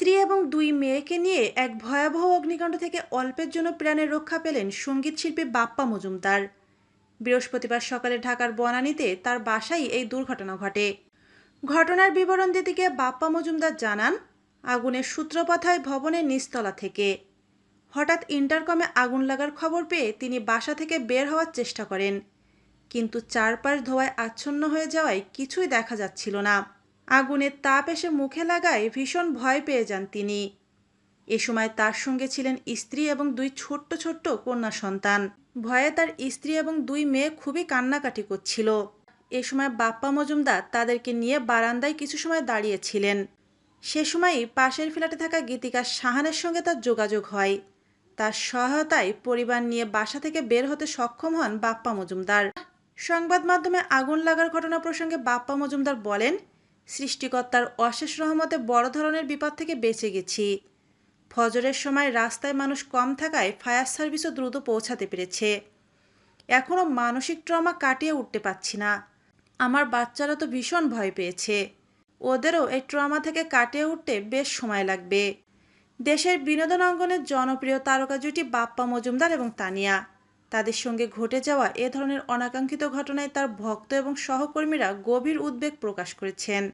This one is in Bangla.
স্ত্রী এবং দুই মেয়েকে নিয়ে এক ভয়াবহ অগ্নিকাণ্ড থেকে অল্পের জন্য প্রাণের রক্ষা পেলেন সংগীত শিল্পী বাপ্পা মজুমদার। বৃহস্পতিবার সকালে ঢাকার বনানীতে তার বাসায় এই দুর্ঘটনা ঘটে। ঘটনার বিবরণ দিতে গিয়ে বাপ্পা মজুমদার জানান, আগুনের সূত্রপাত হয় ভবনের নিচতলা থেকে। হঠাৎ ইন্টারকমে আগুন লাগার খবর পেয়ে তিনি বাসা থেকে বের হওয়ার চেষ্টা করেন। কিন্তু চারপাশ ধোয়ায় আচ্ছন্ন হয়ে যাওয়ায় কিছুই দেখা যাচ্ছিল না। আগুনের তাপ এসে মুখে লাগায় ভীষণ ভয় পেয়ে যান তিনি। এ সময় তার সঙ্গে ছিলেন স্ত্রী এবং দুই ছোট্ট ছোট্ট কন্যা সন্তান। ভয়ে তার স্ত্রী এবং দুই মেয়ে খুবই কান্নাকাটি করছিল। এ সময় বাপ্পা মজুমদার তাদেরকে নিয়ে বারান্দায় কিছু সময় দাঁড়িয়েছিলেন। সে সময়ই পাশের ফ্ল্যাটে থাকা গীতিকা সাহানের সঙ্গে তার যোগাযোগ হয়। তার সহায়তায় পরিবার নিয়ে বাসা থেকে বের হতে সক্ষম হন বাপ্পা মজুমদার। সংবাদ মাধ্যমে আগুন লাগার ঘটনা প্রসঙ্গে বাপ্পা মজুমদার বলেন সৃষ্টিকর্তার অশেষ রহমতে বড় ধরনের বিপদ থেকে বেঁচে গেছি। ফজরের সময় রাস্তায় মানুষ কম থাকায় ফায়ার সার্ভিসও দ্রুত পৌঁছাতে পেরেছে। এখনও মানসিক ট্রমা কাটিয়ে উঠতে পারছি না। আমার বাচ্চারা তো ভীষণ ভয় পেয়েছে। ওদেরও এই ট্রমা থেকে কাটিয়ে উঠতে বেশ সময় লাগবে। দেশের বিনোদন অঙ্গনের জনপ্রিয় তারকা জুটি বাপ্পা মজুমদার এবং তানিয়া। তাদের সঙ্গে ঘটে যাওয়া এ ধরনের অনাকাঙ্ক্ষিত ঘটনায় তার ভক্ত এবং সহকর্মীরা গভীর উদ্বেগ প্রকাশ করেছেন।